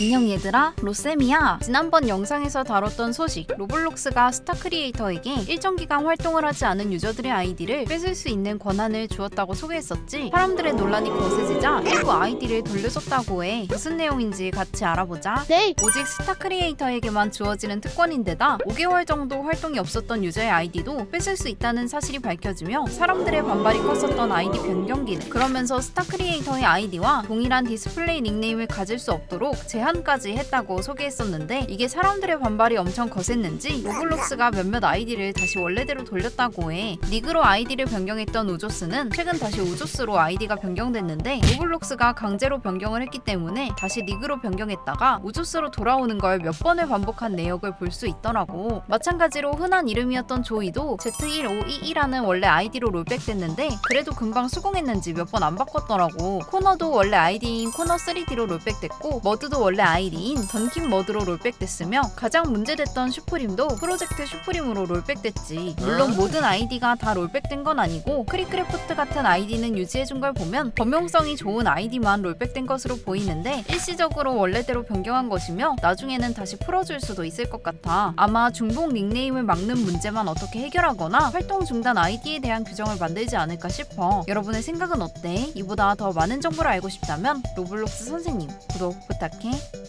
안녕 얘들아. 로쌤이야. 지난번 영상에서 다뤘던 소식 로블록스가 스타 크리에이터에게 일정 기간 활동을 하지 않은 유저들의 아이디를 뺏을 수 있는 권한을 주었다고 소개했었지. 사람들의 논란이 거세지자 일부 아이디를 돌려줬다고 해. 무슨 내용인지 같이 알아보자. 네, 오직 스타 크리에이터에게만 주어지는 특권인데다 5개월 정도 활동이 없었던 유저의 아이디도 뺏을 수 있다는 사실이 밝혀지며 사람들의 반발이 컸었던 아이디 변경 기능 그러면서 스타 크리에이터의 아이디와 동일한 디스플레이 닉네임을 가질 수 없도록 제한 까지 했다고 소개했었는데 이게 사람들의 반발이 엄청 거셌는지 로블록스가 몇몇 아이디를 다시 원래대로 돌렸다고 해 리그로 아이디를 변경했던 우조스는 최근 다시 우조스로 아이디가 변경됐는데 로블록스가 강제로 변경을 했기 때문에 다시 리그로 변경했다가 우조스로 돌아오는 걸 몇 번을 반복한 내역을 볼 수 있더라고. 마찬가지로 흔한 이름이었던 조이도 Z1522라는 원래 아이디로 롤백됐는데 그래도 금방 수긍했는지 몇 번 안 바꿨더라고. 코너도 원래 아이디인 코너 3D로 롤백됐고 머드도 원래 아이디인 던킨 머드로 롤백됐으며 가장 문제됐던 슈프림도 프로젝트 슈프림으로 롤백됐지. 물론 모든 아이디가 다 롤백된 건 아니고 크리크래프트 같은 아이디는 유지해준 걸 보면 범용성이 좋은 아이디만 롤백된 것으로 보이는데 일시적으로 원래대로 변경한 것이며 나중에는 다시 풀어줄 수도 있을 것 같아. 아마 중복 닉네임을 막는 문제만 어떻게 해결하거나 활동 중단 아이디에 대한 규정을 만들지 않을까 싶어. 여러분의 생각은 어때? 이보다 더 많은 정보를 알고 싶다면 로블록스 선생님 구독 부탁해.